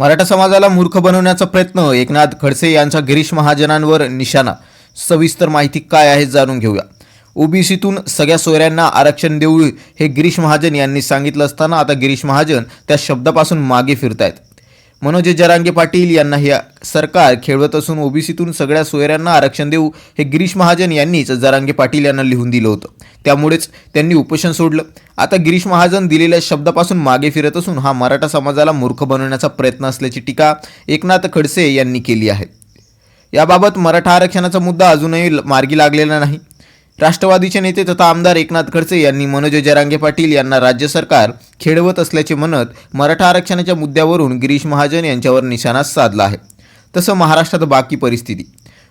मराठा समाजाला मूर्ख बनवण्याचा प्रयत्न एकनाथ खडसे यांचा गिरीश महाजनांवर निशाणा. सविस्तर माहिती काय आहे जाणून घेऊया. ओबीसीतून सगळ्या सोयऱ्यांना आरक्षण देऊ हे गिरीश महाजन यांनी सांगितलं असताना आता गिरीश महाजन त्या शब्दापासून मागे फिरतायत. मनोज जरांगे पाटील यांना हे सरकार खेळवत असून ओबीसीतून सगळ्या सोयऱ्यांना आरक्षण देऊ हे गिरीश महाजन यांनीच जरांगे पाटील यांना लिहून दिलं होतं. त्यामुळेच त्यांनी उपोषण सोडलं. आता गिरीश महाजन दिलेल्या शब्दापासून मागे फिरत असून हा मराठा समाजाला मूर्ख बनवण्याचा प्रयत्न असल्याची टीका एकनाथ खडसे यांनी केली आहे. याबाबत मराठा आरक्षणाचा मुद्दा अजूनही मार्गी लागलेला नाही. राष्ट्रवादीचे नेते तथा आमदार एकनाथ खडसे यांनी मनोज जरांगे पाटील यांना राज्य सरकार खेळवत असल्याचे म्हणत मराठा आरक्षणाच्या मुद्द्यावरून गिरीश महाजन यांच्यावर निशाणा साधला आहे. तसं महाराष्ट्रात बाकी परिस्थिती.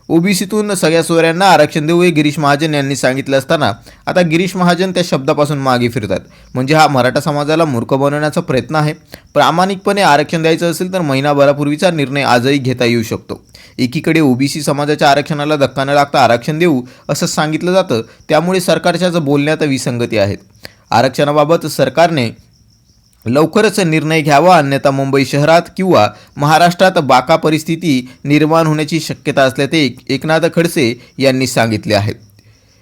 ओबीसीतून सगळ्या सोयऱ्यांना आरक्षण देऊ हे गिरीश महाजन यांनी सांगितलं असताना आता गिरीश महाजन त्या शब्दापासून मागे फिरतात. म्हणजे हा मराठा समाजाला मूर्ख बनवण्याचा प्रयत्न आहे. प्रामाणिकपणे आरक्षण द्यायचं असेल तर महिनाभरापूर्वीचा निर्णय आजही घेता येऊ शकतो. एकीकडे ओबीसी समाजाच्या आरक्षणाला धक्का न लागता आरक्षण देऊ असं सांगितलं जातं त्यामुळे सरकारच्याच बोलण्यात विसंगती आहेत. आरक्षणाबाबत सरकारने लवकरच निर्णय घ्यावा अन्यथा मुंबई शहरात किंवा महाराष्ट्रात बाका परिस्थिती निर्माण होण्याची शक्यता असल्याचे एकनाथ खडसे यांनी सांगितले आहेत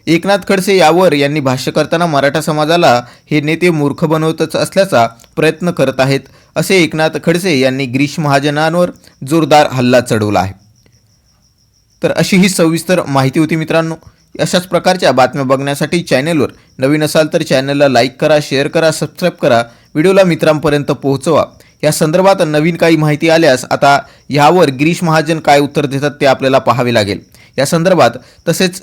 एकनाथ खडसे यावर यांनी भाष्य करताना मराठा समाजाला हे नेते मूर्ख बनवतच असल्याचा प्रयत्न करत आहेत असे एकनाथ खडसे यांनी गिरीश महाजनांवर जोरदार हल्ला चढवला आहे. तर अशी ही सविस्तर माहिती होती मित्रांनो. अशाच प्रकारच्या बातम्या बघण्यासाठी चॅनेलवर नवीन असाल तर चॅनलला लाईक करा शेअर करा सबस्क्राईब करा. व्हिडिओला मित्रांपर्यंत पोहोचवा. या संदर्भात नवीन काही माहिती आल्यास आता ह्यावर गिरीश महाजन काय उत्तर देतात ते आपल्याला पाहावे लागेल. या संदर्भात तसेच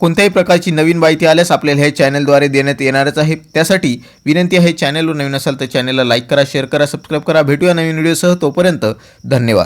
कोणत्याही प्रकारची नवीन माहिती आल्यास आपल्याला हे चॅनलद्वारे देण्यात येणारच आहे. त्यासाठी विनंती आहे चॅनलवर नवीन असाल तर चॅनलला लाईक करा शेअर करा सबस्क्राईब करा. भेटूया नवीन व्हिडिओसह. तोपर्यंत धन्यवाद.